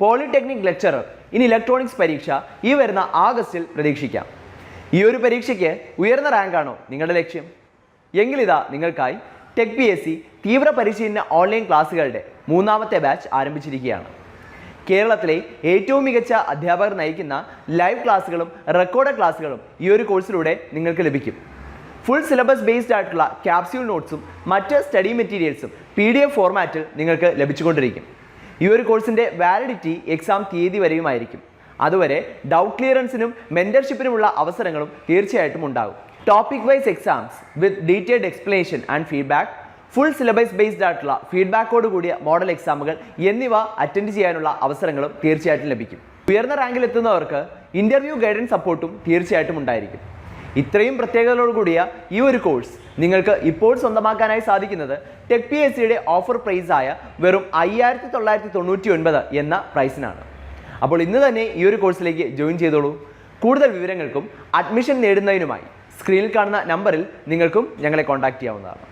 Polytechnic lecturer ഇനി electronics പരീക്ഷ ഈ വരുന്ന ആഗസ്റ്റിൽ പ്രതീക്ഷിക്കാം. ഈ ഒരു പരീക്ഷയ്ക്ക് ഉയർന്ന റാങ്കാണോ നിങ്ങളുടെ ലക്ഷ്യം? എങ്കിലിതാ നിങ്ങൾക്കായി ടെക് പി എസ് സി തീവ്ര പരിശീലന ഓൺലൈൻ ക്ലാസ്സുകളുടെ മൂന്നാമത്തെ ബാച്ച് ആരംഭിച്ചിരിക്കുകയാണ്. കേരളത്തിലെ ഏറ്റവും മികച്ച അധ്യാപകർ നയിക്കുന്ന ലൈവ് ക്ലാസ്സുകളും റെക്കോർഡ് ക്ലാസ്സുകളും ഈ ഒരു കോഴ്സിലൂടെ നിങ്ങൾക്ക് ലഭിക്കും. ഫുൾ സിലബസ് ബേസ്ഡ് ആയിട്ടുള്ള ക്യാപ്സ്യൂൾ നോട്ട്സും മറ്റ് സ്റ്റഡി മെറ്റീരിയൽസും പി ഡി എഫ് ഫോർമാറ്റിൽ നിങ്ങൾക്ക് ലഭിച്ചുകൊണ്ടിരിക്കും. ഈ ഒരു കോഴ്സിന്റെ വാലിഡിറ്റി എക്സാം തീയതി വരെയുമായിരിക്കും. അതുവരെ ഡൗട്ട് ക്ലിയറൻസിനും മെന്റർഷിപ്പിനുമുള്ള അവസരങ്ങളും തീർച്ചയായിട്ടും ഉണ്ടാകും. Topic wise exams with detailed explanation and feedback full syllabus based ആയിട്ടുള്ള ഫീഡ്ബാക്കോട് കൂടിയ മോഡൽ എക്സാമുകൾ എന്നിവ അറ്റൻഡ് ചെയ്യാനുള്ള അവസരങ്ങളും തീർച്ചയായിട്ടും ലഭിക്കും. ഉയർന്ന റാങ്കിൽ എത്തുന്നവർക്ക് ഇന്റർവ്യൂ ഗൈഡൻസ് സപ്പോർട്ടും തീർച്ചയായിട്ടും ഉണ്ടായിരിക്കും. ഇത്രയും പ്രത്യേകതകളോട് കൂടിയ ഈ ഒരു കോഴ്സ് നിങ്ങൾക്ക് ഇപ്പോൾ സ്വന്തമാക്കാനായി സാധിക്കുന്നത് ടെക് പി എസ് സിയുടെ ഓഫർ പ്രൈസായ വെറും അയ്യായിരത്തി തൊള്ളായിരത്തി തൊണ്ണൂറ്റി ഒൻപത് എന്ന പ്രൈസിനാണ് അപ്പോൾ ഇന്ന് തന്നെ ഈ ഒരു കോഴ്സിലേക്ക് ജോയിൻ ചെയ്തോളൂ. കൂടുതൽ വിവരങ്ങൾക്കും അഡ്മിഷൻ നേടുന്നതിനുമായി സ്ക്രീനിൽ കാണുന്ന നമ്പറിൽ നിങ്ങൾക്കും ഞങ്ങളെ കോൺടാക്റ്റ് ചെയ്യാവുന്നതാണ്.